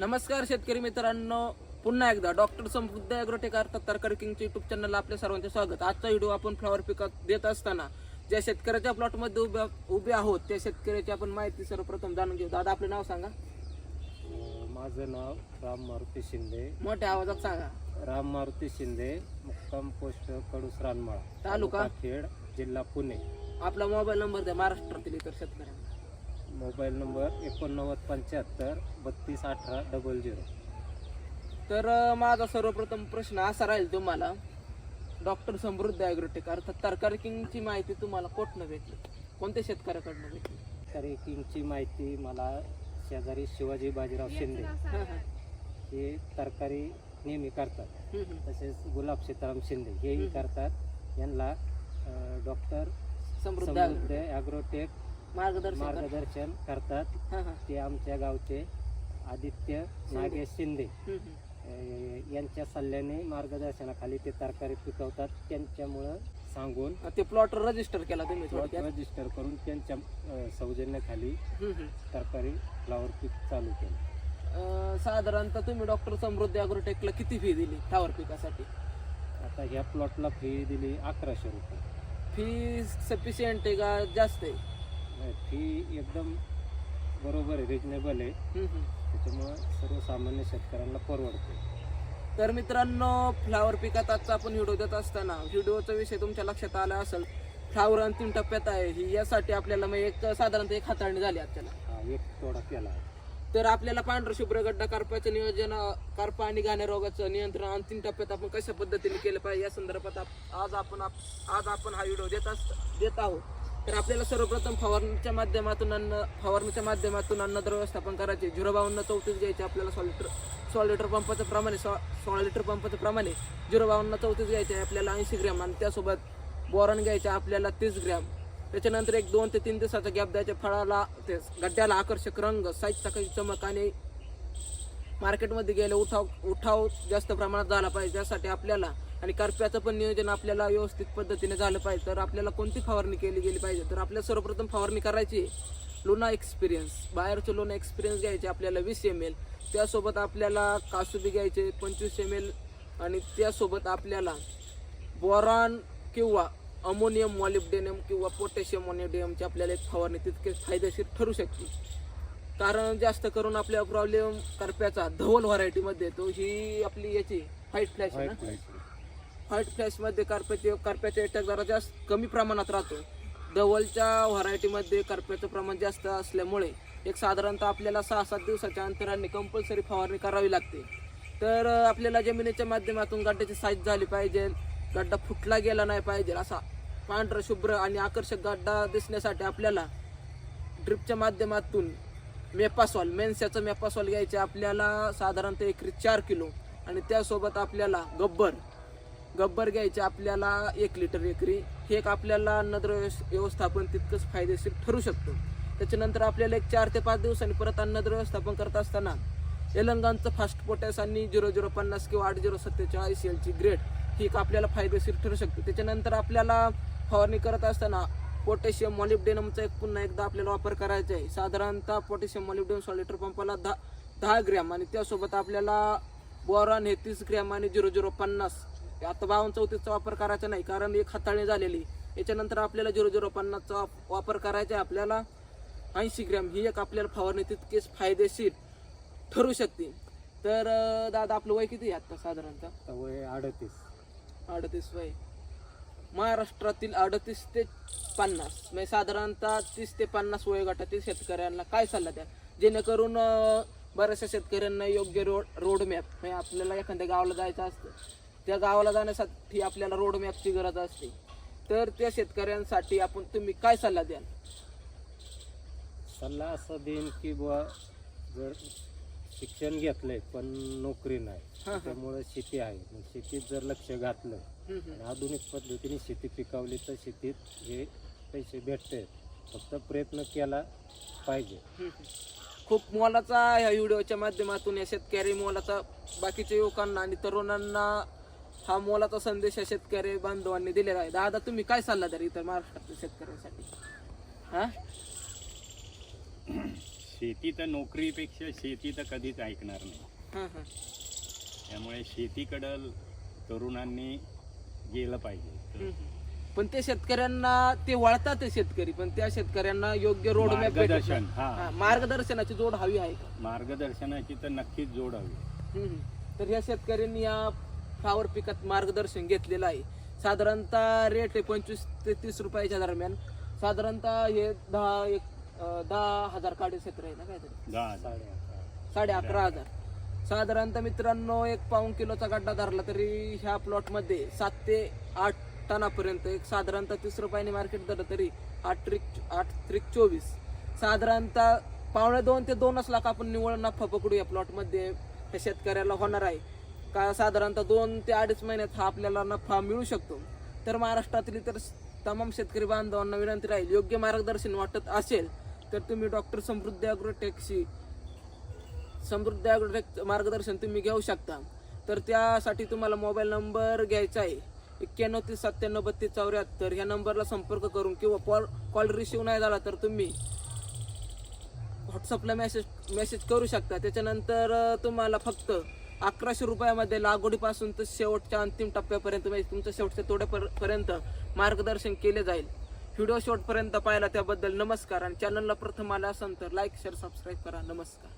नमस्कार शेतकरी मित्रांनो. पुन्हा एकदा डॉक्टर समृद्ध ॲग्रोटेक अर्थात तरकारी किंगच्या युट्यूब चॅनलला आपल्या सर्वांचे स्वागत. आजचा व्हिडिओ आपण फ्लॉवर पिकात देत असताना ज्या शेतकऱ्याच्या प्लॉटमध्ये उभ्या उभे आहोत त्या शेतकऱ्याची आपण माहिती सर्वप्रथम जाणून घेऊ. दादा आपले नाव सांगा. माझं नाव राम मारुती शिंदे. मोठ्या आवाजात सांगा. राम मारुती शिंदे मुक्काम पोस्ट कडूस रानमाळा तालुका? खेड जिल्हा पुणे. आपला मोबाईल नंबर द्या महाराष्ट्रातील इतर शेतकऱ्यांना. मोबाईल नंबर एकोणनव्वद पंच्याहत्तर बत्तीस अठरा डबल झिरो. तर अं, माझा सर्वप्रथम प्रश्न असा राहील तुम्हाला. डॉक्टर समृद्ध ॲग्रोटेक अर्थात तरकारी किंगची माहिती तुम्हाला कुठनं भेटली? कोणत्या शेतकऱ्याकडनं भेटली? तरी किंगची माहिती मला शेजारी शिवाजी बाजीराव शिंदे. हां हां हे तरकारी नेहमी करतात. हम्म, हम्म. तसेच गुलाब सीताराम शिंदे हेही हम्म. करतात. यांना डॉक्टर समृद्ध समृद्ध ॲग्रोटेक मार्गदर्शन करा. मार्गदर्शन करतात हां हां. ते आमच्या गावचे आदित्य नागेश शिंदे. हम्म, हम्म. अ, यांच्या सल्ल्याने मार्गदर्शनाखाली ते तरकारी पिकवतात. त्यांच्यामुळं सांगून ते प्लॉट रजिस्टर केला तुम्ही थोडक्यात? रजिस्टर करून त्यांच्या अ, सौजन्याखाली हम्म, हम्म. तरकारी फ्लावर पीक चालू केलं. अं, साधारणतः तुम्ही डॉक्टर समृद्धी अॅग्रोटेकला किती फी दिली फ्लावर पिकासाठी? आता ह्या प्लॉटला फी दिली अकराशे रुपये. फी सफिशियंट आहे का? जास्त आहे? फी एकदम बरोबर आहे रिजनेबल आहे. त्याच्यामुळं सर्वसामान्य शेतकऱ्यांना परवडते तर मित्रांनो फ्लावर पिकात आजचा आपण व्हिडिओ देत असताना व्हिडिओचा विषय तुमच्या लक्षात आला असेल. फ्लावर अंतिम टप्प्यात आहे. ही यासाठी आपल्याला मग एक साधारणतः एक हाताळणी झाली आपल्याला. एक तोडा केला. तर आपल्याला पांढरा शुभ्र गड्डा करपाचं नियोजन करपा आणि गाण्या रोगाचं नियंत्रण अंतिम टप्प्यात आपण कशा पद्धतीने केलं पाहिजे या संदर्भात आज आपण आप- आज आपण हा व्हिडिओ देत अस देत आहोत. तर आपल्याला सर्वप्रथम फवारणीच्या माध्यमातून अन्न फवारणीच्या माध्यमातून अन्नद्र व्यवस्थापन करायचे. झिरो बावन्न चौतीस घ्यायचे आपल्याला सोळा लिटर सोळा लिटर पंपाचं प्रमाणे सो सोळा लिटर पंपाचं प्रमाणे झिरो बावन्न चौतीस घ्यायचे आहे आपल्याला ऐंशी ग्रॅम आणि त्यासोबत बोरॉन घ्यायचे आपल्याला तीस ग्रॅम. त्याच्यानंतर एक दोन ते तीन दिवसाचा गॅप द्यायचा फळाला ते गड्ड्याला आकर्षक रंग साईज काही चमक आणि मार्केटमध्ये गेले उठाव उठाव जास्त प्रमाणात झाला पाहिजे. त्यासाठी आपल्याला आणि करप्याचं पण नियोजन आपल्याला व्यवस्थित पद्धतीने झालं पाहिजे. तर आपल्याला कोणती फवारणी केली गेली पाहिजे? तर आपल्याला सर्वप्रथम फवारणी करायची लोना एक्सपिरियन्स बाहेरचं लोना एक्सपिरियन्स घ्यायचे आपल्याला वीस एम एल त्यासोबत आपल्याला कासुबी घ्यायचे पंचवीस एम एल आणि त्यासोबत आपल्याला बोरॉन किंवा अमोनियम मॉलिब्डेनियम किंवा पोटॅशियम मॉलिब्डेनियमची आपल्याला एक फवारणी तितकेच फायदेशीर ठरू शकते. कारण जास्त करून आपल्या प्रॉब्लेम करप्याचा धवल व्हरायटीमध्ये येतो. ही आपली याची व्हाईट फ्लॅश आहे फ्लॅशमध्ये करप्याचे करप्याचा अटॅक जरा जास्त कमी प्रमाणात राहतो. धवलच्या व्हरायटीमध्ये करप्याचं प्रमाण जास्त असल्यामुळे एक साधारणतः आपल्याला सहा सात दिवसाच्या अंतराने कंपल्सरी फवारणी करावी लागते. तर आपल्याला जमिनीच्या माध्यमातून गड्ड्याची साईज झाली पाहिजे गड्डा फुटला गेला नाही पाहिजे असा पांढरा शुभ्र आणि आकर्षक गड्डा दिसण्यासाठी आपल्याला ड्रिपच्या माध्यमातून मेपासॉल मेन्स्याचं मेपासॉल घ्यायचे आपल्याला साधारणतः एकरी चार किलो आणि त्यासोबत आपल्याला गब्बर गब्बर घ्यायचे आपल्याला एक लिटर एकरी हे एक आपल्याला अन्नद्रव्य व्यवस्थापन तितकंच फायदेशीर ठरू शकतो. त्याच्यानंतर आपल्याला एक चार ते पाच दिवसांनी परत अन्नद्रव्य व्यवस्थापन करत असताना एलंगांचं फास्ट पोटॅस आणि झिरो झिरो पन्नास किंवा आठ झिरो सत्तेचाळीस एलची ग्रेड ही एक आपल्याला फायदेशीर ठरू शकते. त्याच्यानंतर आपल्याला फवारणी करत असताना पोटॅशियम मॉलिब्डेनमचा एक पुन्हा एकदा आपल्याला वापर करायचा आहे. साधारणतः पोटॅशियम मॉलिब्डेनम सॉ लिटर पंपाला दहा दहा ग्रॅम आणि त्यासोबत आपल्याला बोरॉन हे तीस ग्रॅम आणि झिरो झिरो पन्नास आता बावन्न चौतीसचा वापर करायचा नाही कारण एक हाताळणी झालेली. याच्यानंतर आपल्याला झिरो झिरो पन्नासचा वाप- वापर करायचा आहे आपल्याला ऐंशी ग्रॅम. ही एक आपल्याला फवारणी तितकीच फायदेशीर ठरू शकते. तर दादा आपलं वय किती आहे आता साधारणतः? वय अडतीस. अडतीस वय. महाराष्ट्रातील अडतीस ते पन्नास. म्हणजे साधारणतः तीस ते पन्नास वयोगटातील शेतकऱ्यांना काय सल्ला द्या? जेणेकरून बऱ्याचशा शेतकऱ्यांना योग्य रोड रोड मॅप म्हणजे आपल्याला एखाद्या गावाला जायचं असतं. त्या गावाला जाण्यासाठी आपल्याला रोड मॅपची गरज असते. तर त्या शेतकऱ्यांसाठी आपण तुम्ही काय सल्ला द्याल? सल्ला असा देईन की बुवा जर शिक्षण घेतलंय पण नोकरी नाही हा. त्यामुळे शेती आहे. मग शेतीत जर लक्ष घातलं. आणि आधुनिक पद्धतीने शेती पिकवली तर शेतीत हे पैसे भेटते फक्त प्रयत्न केला पाहिजे. खूप मोलाचा ह्या व्हिडिओच्या माध्यमातून या शेतकरी मोलाचा बाकीच्या युवकांना आणि तरुणांना हा मोलाचा संदेश या शेतकरी बांधवांनी दिलेला आहे. दादा तुम्ही काय सल्ला द्याल इतर महाराष्ट्रातील शेतकऱ्यांसाठी? हा? शेती तर नोकरीपेक्षा शेती तर कधीच ऐकणार नाही. हां हां. त्यामुळे शेतीकडं तरुणांनी गेलं पाहिजे. तर हम्म. पण ते शेतकऱ्यांना ते वळतात ते शेतकरी पण त्या शेतकऱ्यांना योग्य रोड मॅप मार्गदर्शन हा. मार्गदर्शनाची जोड हवी आहे का? मार्गदर्शनाची तर नक्कीच जोड हवी. हम्म. तर या शेतकऱ्यांनी या फ्लावर पिकात मार्गदर्शन घेतलेलं आहे. साधारणतः रेट आहे पंचवीस ते तीस रुपयाच्या दरम्यान. साधारणतः हे दहा एक दहा हजार काढे क्षेत्र आहे ना काहीतरी? साडे अकरा. हजार. साधारणतः मित्रांनो एक पाऊन किलोचा गड्डा धरला तरी ह्या प्लॉटमध्ये सात ते आठ टनापर्यंत एक साधारणतः तीस रुपयाने मार्केट धरलं तरी आठ त्रिक आठ त्रिक चोवीस. साधारणतः पावणे दोन ते दोनच लाख आपण निवड नफा पकडू या प्लॉटमध्ये त्या शेतकऱ्याला होणार आहे. का साधारणतः दोन ते अडीच महिन्यात हा आपल्याला नफा मिळू शकतो. तर महाराष्ट्रातील इतर तमाम शेतकरी बांधवांना विनंती राहील योग्य मार्गदर्शन वाटत असेल तर तुम्ही डॉक्टर समृद्धी अॅग्रोटेकशी समृद्धी अॅग्रोटेक मार्गदर्शन तुम्ही घेऊ शकता. तर त्यासाठी तुम्हाला मोबाईल नंबर घ्यायचा आहे एक्क्याण्णव तीस सत्त्याण्णव बत्तीस चौऱ्याहत्तर ह्या नंबरला संपर्क करून किंवा कॉल कॉल रिसिव्ह नाही झाला तर तुम्ही व्हॉट्सअपला मेसेज मेसेज करू शकता. त्याच्यानंतर तुम्हाला फक्त अकराशे रुपयामध्ये लागवडीपासून तर शेवटच्या अंतिम टप्प्यापर्यंत म्हणजे तुमच्या शेवटच्या तोड्यापर्यंत मार्गदर्शन केले जाईल. व्हिडिओ शेवटपर्यंत पाहिला त्याबद्दल नमस्कार. आणि चॅनलला प्रथम आला असेल तर लाईक शेअर सबस्क्राईब करा. नमस्कार.